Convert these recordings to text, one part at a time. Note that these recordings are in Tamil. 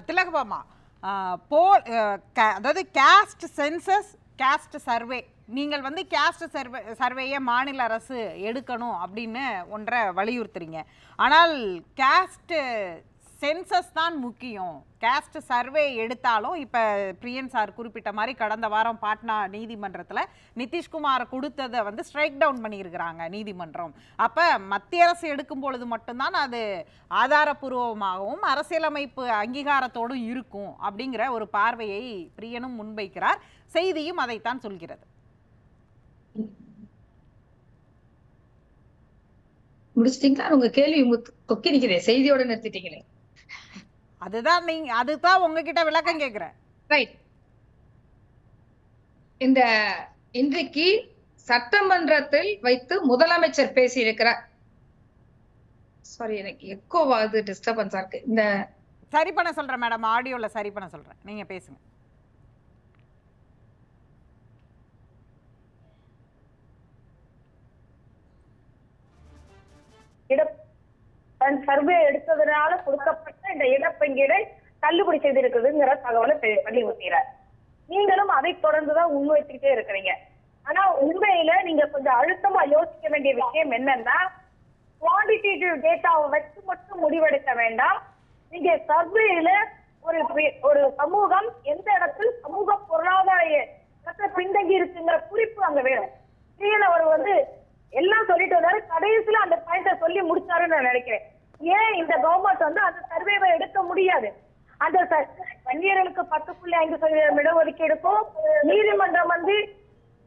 திலகபாமா அஹ், போ அதாவது கேஸ்ட் சென்சஸ் கேஸ்ட் சர்வே நீங்கள் வந்து கேஸ்ட் சர்வே சர்வேயை மாநில அரசு எடுக்கணும் அப்படின்னு ஒன்றை வலியுறுத்துறீங்க. ஆனால் கேஸ்ட்டு சென்சஸ் தான் முக்கியம். கேஸ்ட் சர்வே எடுத்தாலும் இப்போ பிரியன் சார் குறிப்பிட்ட மாதிரி கடந்த வாரம் பாட்னா நீதிமன்றத்தில் நிதிஷ்குமார் கொடுத்ததை வந்து ஸ்ட்ரைக் டவுன் பண்ணியிருக்கிறாங்க நீதிமன்றம். அப்போ மத்திய அரசு எடுக்கும் பொழுது மட்டும்தான் அது ஆதாரபூர்வமாகவும் அரசியலமைப்பு அங்கீகாரத்தோடும் இருக்கும் அப்படிங்கிற ஒரு பார்வையை பிரியனும் முன்வைக்கிறார். செய்தியும் அதைத்தான் சொல்கிறது. முடிச்சிட்டீங்களா? உங்க கேள்வி கொக்கி நிக்கிறேன் செய்தியோட நிறுத்திட்டீங்களே. அதுதான் நீங்க அதுதான் உங்ககிட்ட விளக்கம் கேட்குறேன் ரைட் இந்த இன்றைக்கு சட்டமன்றத்தில் வைத்து முதலமைச்சர் பேசியிருக்கிறார். சாரி எனக்கு எக்கோவாது டிஸ்டர்பன்ஸா இருக்கு. இந்த சரி பண்ண சொல்றேன் மேடம் ஆடியோல சரி பண்ண சொல்றேன். நீங்க பேசுங்க. தன் சர்வே எடுத்ததுனால கொடுக்கப்பட்ட இந்த இடப்பங்கீடை தள்ளுபடி செய்திருக்குதுங்கிற தகவலை தெ- நீங்களும் அதை தொடர்ந்துதான் முன்வைச்சுக்கிட்டே இருக்கிறீங்க. ஆனா உண்மையில நீங்க கொஞ்சம் அழுத்தமா யோசிக்க வேண்டிய விஷயம் என்னன்னா குவான்டிடேட்டிவ் டேட்டாவை வச்சு மட்டும் முடிவெடுக்க வேண்டாம். நீங்க சர்வேல ஒரு ஒரு சமூகம் எந்த இடத்தில் சமூக பொருளாதார பின்தங்கி இருக்குங்கிற குறிப்பு அங்க வேணும். கீழே அவர் வந்து எல்லாம் சொல்லிட்டு வந்தாரு. கடைசியில அந்த பாயிண்ட சொல்லி முடிச்சாருன்னு நான் நினைக்கிறேன். ஏன் இந்த கவர்மெண்ட் வந்து அந்த சர்வேவை எடுக்க முடியாது? அந்த ச- வன்னியர்களுக்கு பத்து புள்ளி ஐந்து சதவீதம் இடஒதுக்கீடுக்கும் நீதிமன்றம் வந்து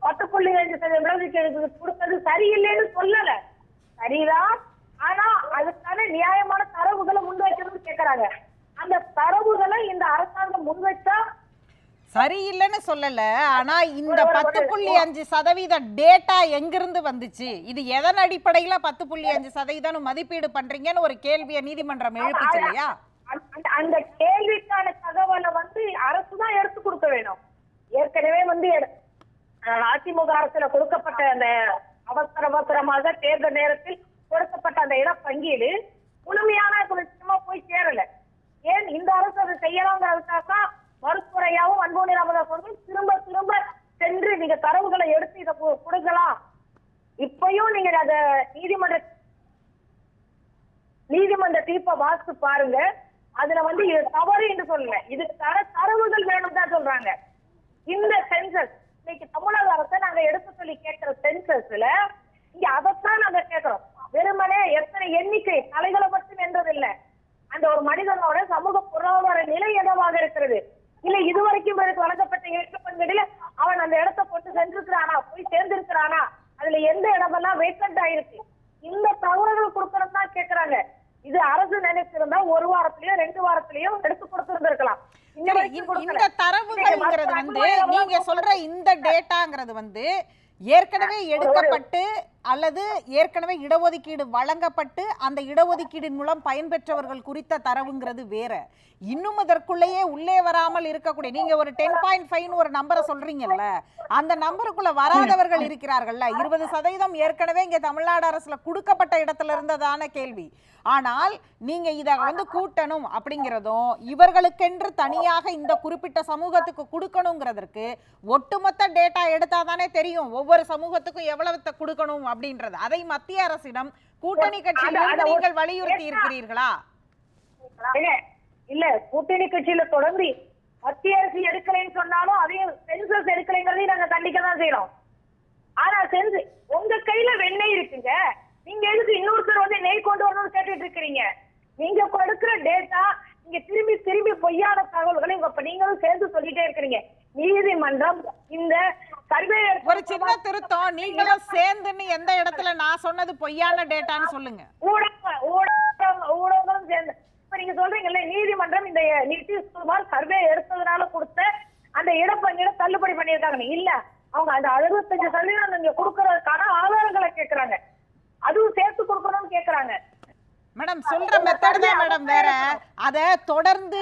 பத்து புள்ளி ஐந்து சதவீதம் இடஒதுக்கீடு கொடுத்தது சரியில்லைன்னு சொல்லல. சரிதான் ஆனா அதுக்கான நியாயமான தரவுகளை முன்வைக்கணும்னு கேக்குறாங்க. அந்த தரவுகளை இந்த அரசாங்கம் முன்வைச்சா சரியில்லைன்னு சொல்லல. ஆனா இந்த பத்து புள்ளி அஞ்சு சதவீத டேட்டா எங்கிருந்து வந்துச்சு? இது எதன் அடிப்படையில பத்து புள்ளி அஞ்சு சதவீதம் மதிப்பீடு பண்றீங்கன்னு ஒரு கேள்வியை நீதிமன்றம் எழுப்புச்சு இல்லையா? அந்த- கேள்விக்கான தகவலை வந்து அரசு தான் எடுத்து கொடுக்க வேணும். ஏற்கனவே வந்து அதிமுக அரசுல கொடுக்கப்பட்ட அந்த அவசர அவசரமாக தேர்தல் நேரத்தில் கொடுக்கப்பட்ட அந்த இட பங்கீடு முழுமையான நிச்சயமா போய் சேரல. ஏன் இந்த அரசு அதை செய்யலாங்கிறதுக்காக தான் மறுத்துறையாவும் அன்போனி ராமதாஸ் அவர்கள் திரும்ப திரும்ப சென்று நீங்க தரவுகளை எடுத்து இதை கொடுக்கலாம். இப்பயும் நீங்க அத நீதிமன்ற நீதிமன்ற தீர்ப்பை வாசித்து பாருங்க. அதுல வந்து இது தவறு என்று சொல்லல இது தர தரவுகள் வேணும் தான் சொல்றாங்க. இந்த சென்சஸ் இன்னைக்கு தமிழக அரசை நாங்க எடுத்து சொல்லி கேட்கிற சென்சஸ்ல இங்க அதைத்தான் நாங்க கேட்கிறோம். வெறுமனே எத்தனை எண்ணிக்கை தலைகளை மட்டும் என்றதில்ல அந்த ஒரு மனிதனோட சமூக பொருளாதார நிலை என்னவாக இருக்கிறது? இல்ல இதுவரைக்கும் இவருக்கு வழங்கப்பட்ட இட பங்கீடுல அவன் அந்த இடத்தை கொண்டு சென்றிருக்கிறானா? போய் சேர்ந்திருக்கிறானா? அதுல எந்த இடமெல்லாம் வேக்கண்ட் ஆயிருக்கு? இந்த தகவல்கள் கொடுக்கணும் தான் கேக்குறாங்க. இது அரசு நினைச்சிருந்தா ஒரு வாரத்திலயோ ரெண்டு வாரத்திலயோ எடுத்து கொடுத்திருந்திருக்கலாம். இந்த தரவுகள்ங்கிறது வந்து நீங்க சொல்ற இந்த டேட்டாங்கிறது வந்து ஏற்கனவே எடுக்கப்பட்டு அல்லது ஏற்கனவே இடஒதுக்கீடு வழங்கப்பட்டு அந்த இடஒதுக்கீடின் மூலம் பயன்பெற்றவர்கள் குறித்த தரவுங்கிறது வேற. இன்னும் அதற்குள்ளேயே உள்ளே வராமல் இருக்கக்கூடிய நீங்க ஒரு டென் பாயிண்ட் ஃபைவ் ஒரு நம்பரை சொல்றீங்கல்ல அந்த நம்பருக்குள்ள வராதவர்கள் இருக்கிறார்கள்ல இருபது சதவீதம் ஏற்கனவே இங்க தமிழ்நாடு அரசுல கொடுக்கப்பட்ட இடத்துல இருந்ததான கேள்வி. ஆனால் நீங்க இதை வந்து கூட்டணும் அப்படிங்கிறதும் இவர்களுக்கென்று தனியாக இந்த குறிப்பிட்ட சமூகத்துக்கு கொடுக்கணுங்கிறதற்கு ஒட்டுமொத்த டேட்டா எடுத்தாதானே தெரியும். ஒவ்வொரு சமூகத்துக்கும் எவ்வளவு கொடுக்கணும் அப்படின்றது. அதை மத்திய அரசிடம் கூட்டணி கட்சியிலிருந்து நீங்கள் வலியுறுத்தி இருக்கிறீர்களா இல்ல கூட்டணி கட்சியில தொடர்ந்து மத்திய அரசு எடுக்கலைன்னு சொன்னாலும் அதையும் சென்சஸ் எடுக்கலைங்கிறதையும் நாங்க கண்டிக்க தான் செய்யறோம் ஆனா சென்ஸ் உங்க கையில வெண்ணெய் இருக்குங்க. நீங்க எதுக்கு இன்னொருத்தர் வந்து நெய் கொண்டு வரணும்னு கேட்டுட்டு இருக்கிறீங்க? நீங்க கொடுக்கிற டேட்டா நீங்க திரும்பி திரும்பி பொய்யான தகவல்களை உங்க நீங்களும் சேர்ந்து சொல்லிட்டே இருக்கிறீங்க. நீதிமன்றம் இந்த சின்ன திருத்தம். நீங்களும் சேர்ந்துன்னு எந்த இடத்துல நான் சொன்னது பொய்யான டேட்டான்னு சொல்லுங்க. ஊடக ஊடகம் ஊடகம் சேர்ந்து. இப்ப நீங்க சொல்றீங்கல்ல நீதிமன்றம் இந்த நிதிஷ்குமார் சர்வே எடுத்ததுனால கொடுத்த அந்த இடப்பங்கீட தள்ளுபடி பண்ணியிருக்காங்க இல்ல அவங்க அந்த அறுபத்தஞ்சு சதவீதம் நீங்க கொடுக்கறதுக்கான ஆதாரங்களை கேக்குறாங்க. அதுவும் சேர்த்து கொடுக்கணும்னு கேக்குறாங்க. மேடம் சொல்ற மெத்தட் தான் மேடம் வேற. அத தொடர்ந்து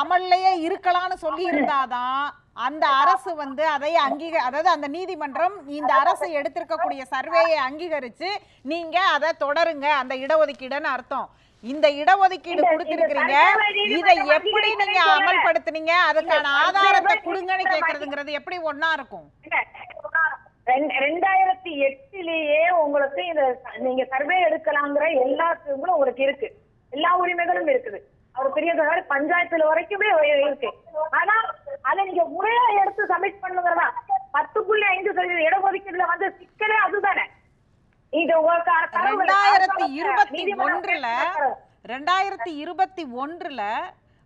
அமல்லையே இருக்கலாம்னு சொல்லி இருந்தாதான் அந்த அரசு வந்து அதை அங்கீக அதாவது அந்த நீதிமன்றம் இந்த அரசு எடுத்திருக்கக்கூடிய சர்வேயை அங்கீகரிச்சு நீங்க அதை தொடருங்க அந்த இடஒதுக்கீடுன்னு அர்த்தம். இந்த இடஒதுக்கீடு கொடுத்திருக்கிறீங்க இதை எப்படி நீங்க. அமல்படுத்துனீங்க அதுக்கான ஆதாரத்தை கொடுங்கன்னு நீதிமன்ற கேக்குறதுங்கிறது எப்படி ஒண்ணா இருக்கும்? ரெண்டு- ரெண்டாயிரத்தி எட்டுலயே உங்களுக்கு இந்த நீங்க சர்வே எடுக்கலாங்கிற எல்லா உங்களுக்கு இருக்கு. எல்லா உரிமைகளும் இருக்குது. அவர் பெரிய பஞ்சாயத்துல வரைக்குமே இருக்கு. ஆனா அதை நீங்க முறையா எடுத்து சப்மிட் பண்ணுங்கிறதா பத்து புள்ளி ஐந்து சதவீத இடஒதுக்கீடுல வந்து சிக்கலே அதுதானே. இது ரெண்டாயிரத்தி இருபத்தி ஒன்றுல. ரெண்டாயிரத்தி இருபத்தி ஒன்றுல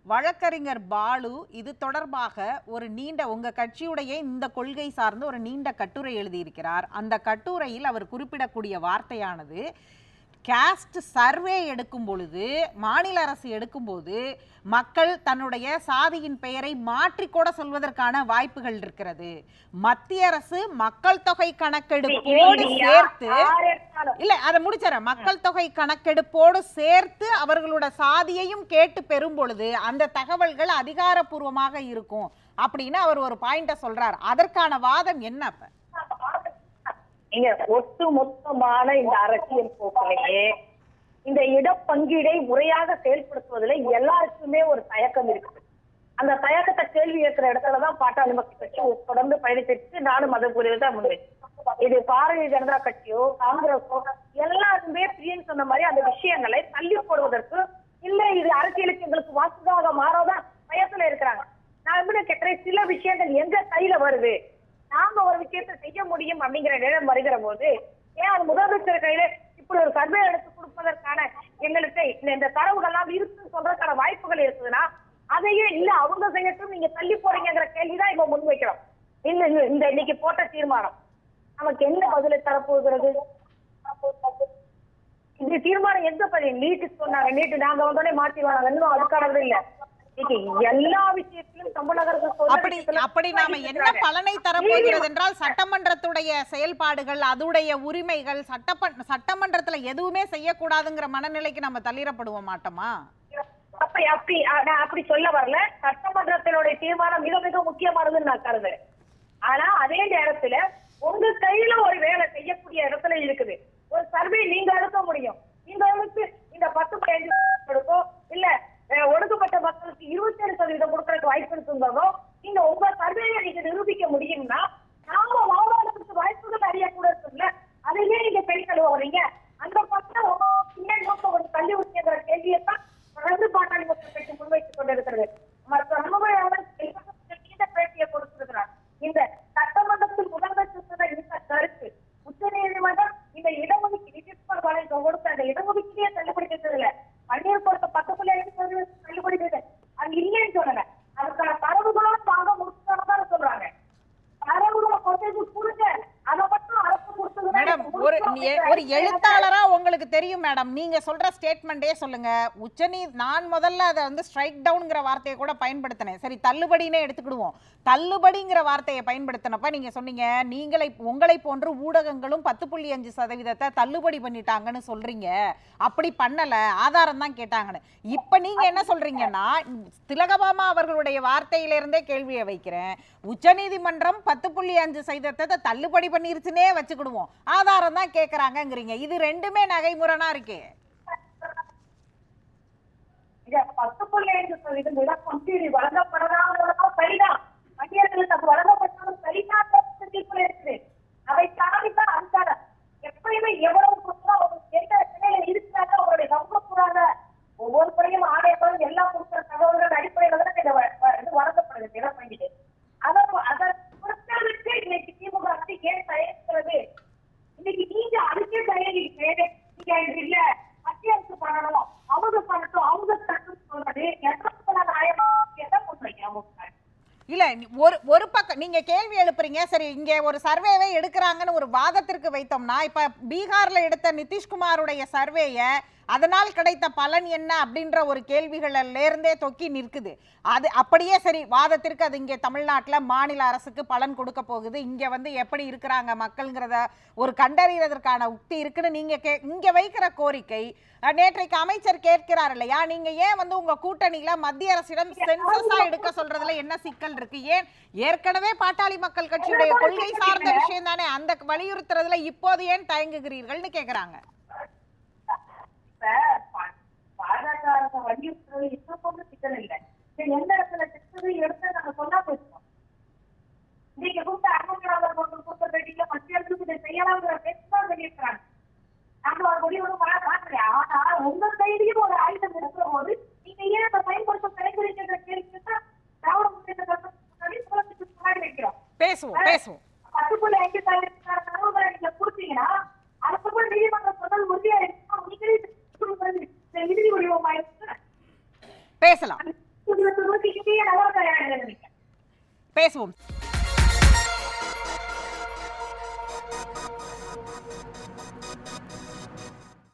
வழக்கறிஞர் பாலு இது தொடர்பாக ஒரு நீண்ட உங்க கட்சியுடைய இந்த கொள்கை சார்ந்து ஒரு நீண்ட கட்டுரை எழுதியிருக்கிறார். அந்த கட்டுரையில் அவர் குறிப்பிடக்கூடிய வார்த்தையானது கேஸ்ட் சர்வே எடுக்கும் பொழுது மாநில அரசு எடுக்கும்போது மக்கள் தன்னுடைய சாதியின் பெயரை மாற்றிக்கூட சொல்வதற்கான வாய்ப்புகள் இருக்கிறது. மத்திய அரசு மக்கள் தொகை கணக்கெடுப்போடு சேர்த்து இல்ல அதை முடிச்சறேன் மக்கள் தொகை கணக்கெடுப்போடு சேர்த்து அவர்களோட சாதியையும் கேட்டு பெறும் பொழுது அந்த தகவல்கள் அதிகாரப்பூர்வமாக இருக்கும். அப்படின்னு அவர் ஒரு பாயிண்ட சொல்றார். அதற்கான வாதம் என்ன அப்ப? நீங்க ஒட்டு மொத்தமான இந்த அரசியல் போக்கிலேயே இந்த இடப்பங்கீடை முறையாக செயல்படுத்துவதில் எல்லாருக்குமே ஒரு தயக்கம் இருக்குது அந்த தயக்கத்தை கேள்வி ஏற்கிற இடத்துலதான் பாட்டாளி மக்கள் கட்சி தொடர்ந்து பயணிச்சிருக்கு நானும் அதை புரியுது தான் முன்வை இது பாரதிய ஜனதா கட்சியோ காங்கிரஸோ எல்லாருமே பிரியன் சொன்ன மாதிரி அந்த விஷயங்களை தள்ளி போடுவதற்கு இல்ல இது அரசியலுக்கு எங்களுக்கு வாசுதாக மாறாதான் பயத்துல இருக்கிறாங்க. நான் எப்படி கேட்கிறேன்? சில விஷயங்கள் எங்க கையில வருது? நாம ஒரு விஷயத்தை செய்ய முடியும் அப்படிங்கிற நிலம் வருகிற போது ஏன் அது முதலமைச்சர் கையில இப்படி ஒரு சர்வே எடுத்து கொடுப்பதற்கான எங்களுக்கு இந்த தரவுகள்லாம் இருக்குன்னு சொல்றதுக்கான வாய்ப்புகள் இருக்குதுன்னா அதையே இல்ல அவங்க செய்யட்டும் நீங்க தள்ளி போறீங்கிற கேள்விதான் இப்ப முன்வைக்கிறோம். இல்ல இல்ல, இந்த இன்னைக்கு போட்ட தீர்மானம். நமக்கு என்ன பதிலை தரப்போகிறது? இந்த தீர்மானம் எந்த பதில்? நீட்டு சொன்னாங்க நீட்டு நாங்க வந்தோடனே மாத்திடுவாங்க இன்னும் அதுக்கானது இல்லை. அப்படி அப்படி நாம என்ன. பலனை தரப்போகிறது என்றால் சட்டமன்றத்துடைய செயல்பாடுகள் அதுடைய உரிமைகள் சட்டப்ப சட்டமன்றத்துல எதுவுமே செய்யக்கூடாதுங்கிற மனநிலைக்கு நம்ம தள்ளிடப்படுவோ மாட்டோமா? அப்படி அப்படி நான் அப்படி சொல்ல வரல. சட்டமன்றத்தினுடைய தீர்மானம் மிக மிக முக்கியமானதுன்னு நான் கருதுறேன். ஆனா அதே நேரத்துல உங்க கையில ஒரு வேலை செய்யக்கூடிய இடத்துல இருக்குது ஒரு சர்வே நீங்க எடுக்க முடியும் நீங்க எடுத்து இந்த பத்து பதினஞ்சு எடுக்கோ இல்ல அஹ், ஒடுக்கப்பட்ட மக்களுக்கு இருபத்தி ஏழு சதவீதம் கொடுக்கறதுக்கு வாய்ப்பு இருக்குங்கிறதோ நீங்க உங்க சர்வேயை நீங்க நிரூபிக்க முடியும்னா நாம வாழ்வாதாரத்துக்கு வாய்ப்புகள் நிறைய கூட இருக்குல்ல அதையே நீங்க கை கழுவ வரீங்க அந்த பக்கம் ஏன் நோக்கம் ஒரு கல்வி உத்தியங்கிற கேள்வியை தான் தொடர்ந்து பாட்டாளி மக்கள் கட்சி முன்வைத்துக் கொண்டிருக்கிறது மற்ற அனுபவ நீண்ட பேட்டியை கொடுத்திருக்கிறார் இந்த சட்டமன்றத்தில் முதலமைச்சர் சொன்ன இந்த கருத்து உச்ச நீதிமன்றம் இந்த இடஒதுக்கீடு நிதிஷ்குமார் பாலாஜி கொடுத்த அந்த இடஒதுக்கீடே தள்ளுபடி செய்ததில்ல பன்னீர் கொடுத்த பத்து புள்ளி ஐந்து சதவீதம் தள்ளுபடி செய்தது அது இல்லைன்னு சொல்லல அதுக்கான தரவுகளும் தாங்க முடிச்சுதான் சொல்றாங்க. தரவுகளை கொண்டு கொடுங்க அதை மட்டும் அரசு கொடுத்தது மேடம் ஒரு ஒரு எழுத்தாளரா உங்களுக்கு தெரியும் மேடம். நீங்க சொல்ற ஸ்டேட்மெண்டே சொல்லுங்க. உச்சநீ நான் முதல்ல அதை வந்து ஸ்ட்ரைக் டவுன்ங்கிற வார்த்தையை கூட பயன்படுத்தினேன். சரி தள்ளுபடினே எடுத்துக்கிடுவோம். தள்ளுபடிங்கிற வார்த்தையை பயன்படுத்தினப்ப நீங்க சொன்னீங்க நீங்களை உங்களை போன்று ஊடகங்களும் பத்து புள்ளி அஞ்சு சதவீதத்தை தள்ளுபடி பண்ணிட்டாங்கன்னு சொல்றீங்க. அப்படி பண்ணல ஆதாரம் தான் கேட்டாங்கன்னு. இப்ப நீங்க என்ன சொல்றீங்கன்னா திலகபாமா அவர்களுடைய வார்த்தையிலிருந்தே கேள்வியை வைக்கிறேன். உச்சநீதிமன்றம் பத்து புள்ளி அஞ்சு சதவீதத்தை தள்ளுபடி பண்ணிருச்சுன்னே வச்சுக்கிடுவோம். ஆதாரம் தான் கேக்குறாங்கங்கிறீங்க. இது ரெண்டுமே நகைமுரணா இருக்கு. பத்து புள்ளி ஐந்து சதவீதம் இடப்பங்கீடு வழங்கப்படலாம் சரிதான் அது வழங்கப்பட்டாலும் சரிதான் இருக்குது. அதை எப்பயுமே எவ்வளவு கொடுத்தா ஒரு எந்த நிலையில இருக்கிறாங்க. ஒவ்வொரு முறையும் ஆணையம் எல்லாம் கொடுக்கிற தகவல்கள் அடிப்படையில் தான் வழங்கப்படுது இடப்பங்கீடு அதை அதை கொடுத்ததுக்கு இன்னைக்கு திமுக அரசு ஏன் தயங்குகிறது இன்னைக்கு நீங்க அதுக்கே தயங்கிட்டு நீங்க இது இல்ல மத்திய அரசு பண்ணணும் அவங்க பண்ணட்டும் அவங்க தரணும் சொல்றது எத்தனை ஆயிரம் எதை பண்றீங்க அவங்க இல்ல நீ- ஒரு ஒரு பக்கம் நீங்க கேள்வி எழுப்புறீங்க சரி இங்க ஒரு சர்வேவே எடுக்கிறாங்கன்னு ஒரு வாதத்திற்கு வைத்தோம்னா இப்ப பீகார்ல எடுத்த நிதிஷ்குமாருடைய சர்வேயை அதனால் கிடைத்த பலன் என்ன அப்படின்ற ஒரு கேள்விகளிலேருந்தே தொக்கி நிற்குது. அது அப்படியே சரி வாதத்திற்கு அது இங்கே தமிழ்நாட்டில் மாநில அரசுக்கு பலன் கொடுக்க போகுது. இங்கே வந்து எப்படி இருக்கிறாங்க மக்கள்ங்கிறத ஒரு கண்டறியறதற்கான உக்தி இருக்குன்னு நீங்கள் கே இங்கே வைக்கிற கோரிக்கை நேற்றைக்கு அமைச்சர் கேட்கிறார் இல்லையா? நீங்க ஏன் வந்து உங்க கூட்டணியில மத்திய அரசிடம் சென்சஸா எடுக்க சொல்றதுல என்ன சிக்கல் இருக்கு? ஏன் ஏற்கனவே பாட்டாளி மக்கள் கட்சியுடைய கொள்கை சார்ந்த விஷயம் தானே அந்த வலியுறுத்துறதுல இப்போது ஏன் தயங்குகிறீர்கள்னு கேக்குறாங்க. இப்ப பாஜக அரசு வலியுறுத்துறது இன்னும் ஒன்றும் சிக்கல் இல்லை இது எந்த இடத்துல எடுத்து நாங்க சொன்னா போயிருக்கோம் நீங்க கூப்பிட்ட அகமதாபாத் கூட்ட பேட்டியில மத்திய அரசுக்கு இதை சொல்லியிருக்கிறாங்க. நாங்க ஒரு முடிவு மாற்றலையா ஆனா உங்க கையிலயும் ஒரு ஆயுதம் இருக்கிற போது நீங்க ஏன் அதை பயன்படுத்த கடைபிடிக்கின்ற கேள்விக்கு தான் திராவிட முன்னேற்ற முன்னாடி குளத்துக்கு முன்னாடி வைக்கிறோம். பேசுவோம் பேசுவோம். பத்து புள்ளி ஐந்து நீங்க கொடுத்தீங்கன்னா அதுக்கப்புறம் நீதிமன்றம் சொன்னது உறுதியா இருக்குன்னா பேசலாம். பேசுவோம்.